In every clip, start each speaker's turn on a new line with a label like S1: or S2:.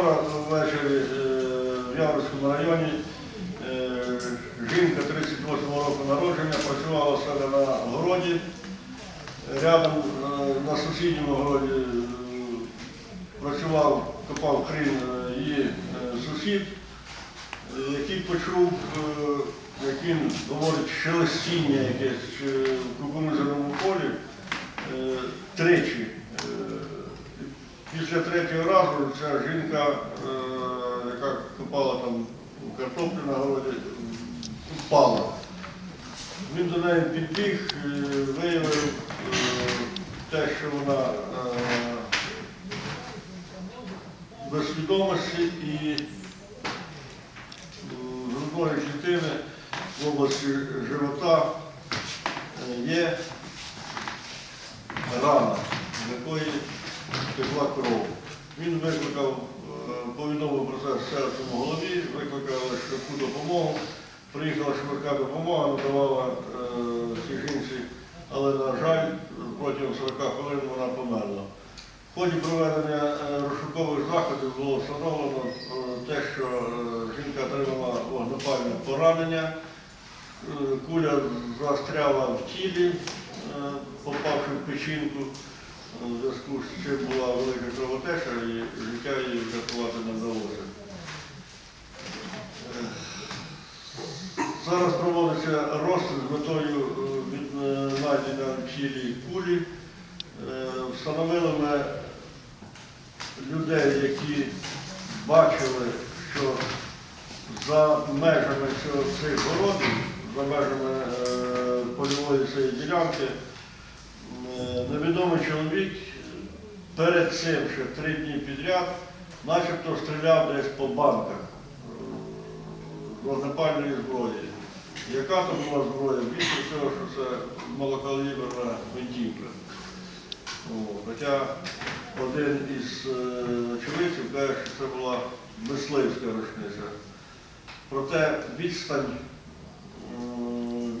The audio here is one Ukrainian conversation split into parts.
S1: Вчора ввечері в Яворському районі е, жінка 38 року народження працювала в себе на городі. Рядом е, на сусідньому городі е, працював, копав е, її сусід, який почув, як він говорить, шелестіння якесь в кукурудзяному полі тричі. Е, Після третього жінка, е, яка копала там картоплю на городі, впала. Він до неї підбіг, е, виявив е, те, що вона е, без свідомості і е, грудної клітини в області живота е, є рана, з якої текла кров. Він викликав, е, повідомив про це серцевому голові, викликали швидку допомогу. Приїхала швидка допомога, надавала е, цій жінці, але, на жаль, протягом 40 хвилин вона померла. В ході проведення е, розшукових заходів було встановлено те, що жінка отримала вогнепальне поранення. Куля застряла в тілі, попавши в печінку, в зв'язку з чим була велика кровотеча і життя її врятувати не вдалося. Е, Зараз проводиться розстріл з метою е, від- е, в кулі. Встановили ми людей, які бачили, що за межами цих городів, за межами польової цієї ділянки, невідомий чоловік перед цим ще три дні підряд начебто стріляв десь по банках е, вогнепальної зброї. Яка то була зброя? Більше всього, що це малокаліберна гвинтівка. О, Хоча один із е, очевидців каже, що це була мисливська рушниця. Проте відстань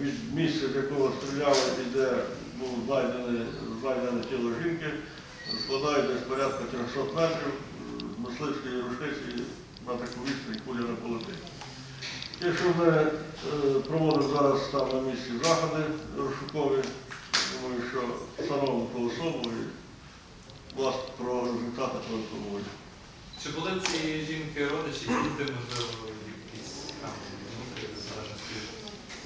S1: від місця, з якого стріляли і де було знайдене, знайдене тіло жінки, складає десь порядка 300 метрів. З мисливської рушниці на таку відстань куля не полетить. Якщо ми е, проводимо зараз там на місці заходи розшукові, думаю, що встановимо ту особу і власне про результати проінформуємо.
S2: Чи були цієї жінки родичі, діти, можливо, якісь там?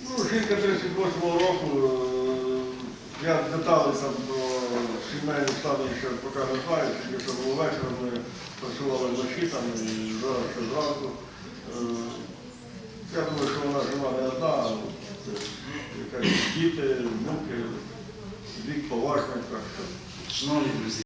S1: Ну, жінка 38 року, я деталі там про сімейний стан ще поки не знаю, тільки що було вечора, ми працювали вночі там і зараз ще зранку. Е, Я думаю, що вона жива не одна, а якась діти, внуки, вік поважний, так що.
S3: Шановні друзі,